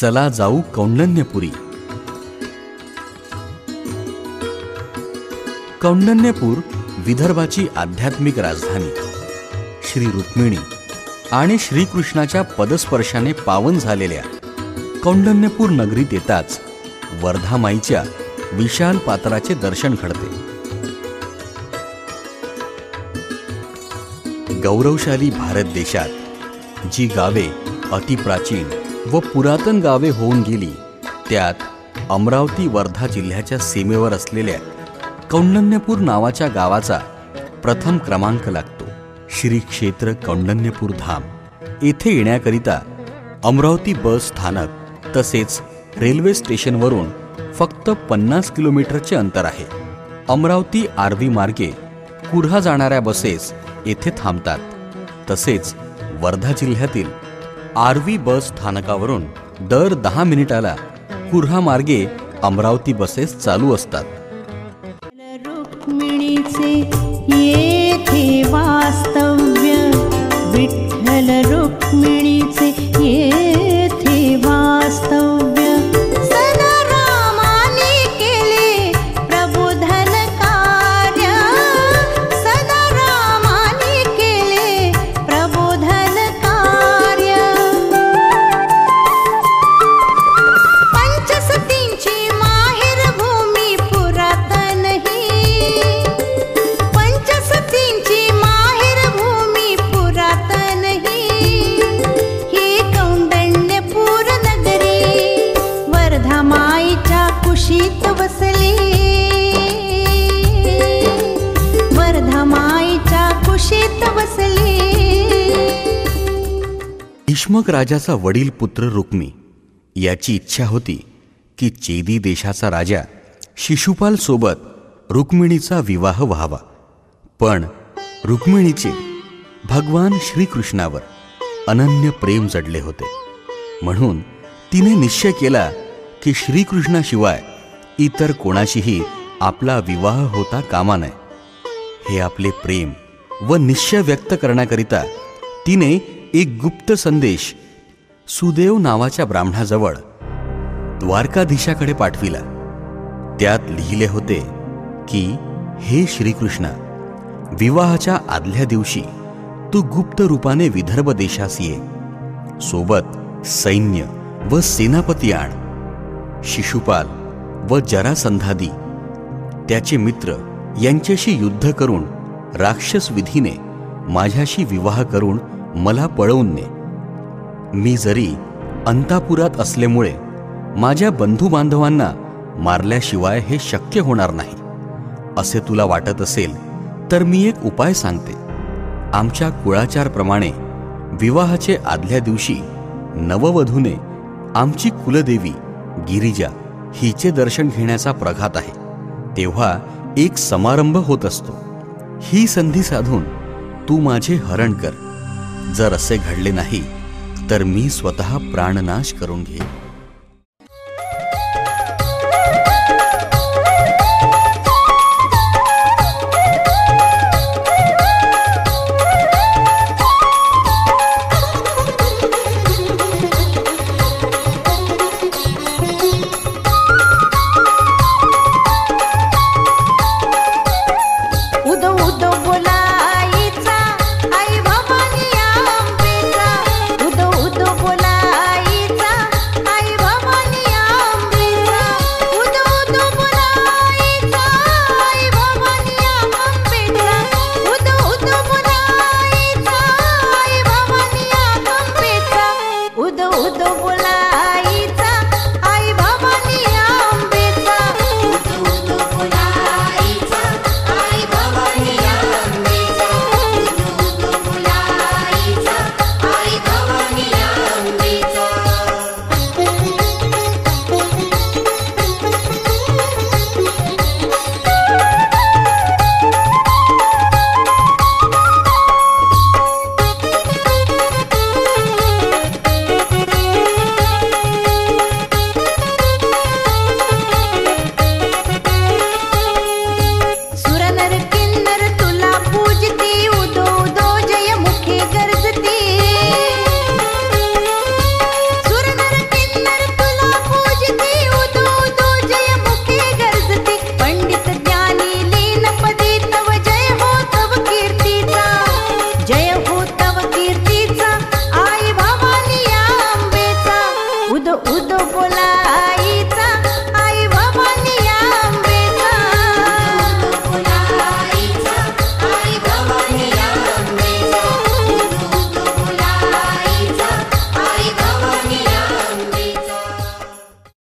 चला जाऊ कौंडण्यपुरी. कौंडण्यपूर विदर्भाची आध्यात्मिक राजधानी. श्री रुक्मिणी आणि श्रीकृष्णाच्या पदस्पर्शाने पावन झालेल्या कौंडण्यपूर नगरीत येताच वर्धामाईच्या विशाल पात्राचे दर्शन घडते. गौरवशाली भारत देशात जी गावे अतिप्राचीन व पुरातन गावे होऊन गेली. त्यात अमरावती वर्धा जिल्ह्याच्या सीमेवर असलेल्या कौंडण्यपूर नावाच्या गावाचा प्रथम क्रमांक लागतो. श्री क्षेत्र कौंडण्यपूर धाम. येथे येण्याकरिता अमरावती बस स्थानक तसेच रेल्वे स्टेशनवरून फक्त पन्नास किलोमीटरचे अंतर आहे. अमरावती आरवी मार्गे कुर्हा जाणाऱ्या बसेस येथे थांबतात. तसेच वर्धा जिल्ह्यातील आरवी बस स्थानकावरून दर दहा मिनिटाला कुर्हा मार्गे अमरावती बसेस चालू असतात. रुक्मिणीचे वास्तव्य विठ्ठल रुक्मिणी भीष्मक राजाचा वडील पुत्र रुक्मी. याची इच्छा होती की चेदी देशाचा राजा शिशुपाल सोबत रुक्मिणीचा विवाह व्हावा. पण रुक्मिणीचे भगवान श्रीकृष्णावर अनन्य प्रेम जडले होते. म्हणून तिने निश्चय केला की श्रीकृष्णाशिवाय इतर कोणाशीही आपला विवाह होता कामा नये. हे आपले प्रेम व निश्चय व्यक्त करण्याकरिता तिने एक गुप्त संदेश सुदेव नावाच्या ब्राह्मणाजवळ द्वारकाधीशाकडे पाठविला. त्यात लिहिले होते की हे श्रीकृष्ण विवाहाच्या आदल्या दिवशी तू गुप्त रूपाने विदर्भ देशास ये. सोबत सैन्य व सेनापती आण. शिशुपाल व जरासंधादी त्याचे मित्र यांच्याशी युद्ध करून राक्षस विधीने माझ्याशी विवाह करून मला पळवून ने. मी जरी अंतापुरात असल्यामुळे माझ्या बंधू बांधवांना मारल्याशिवाय हे शक्य होणार नाही. असे तुला वाटत असेल तर मी एक उपाय सांगते. आमच्या कुळाचारप्रमाणे विवाहाचे आदल्या दिवशी नववधूने आमची कुलदेवी गिरिजा हिचे दर्शन घेण्याचा प्रघात आहे. तेव्हा एक समारंभ होत असतो. ही संधी साधून तू माझे हरण कर. जर असे घडले नाही तर मी स्वतः प्राणनाश करून घेईन.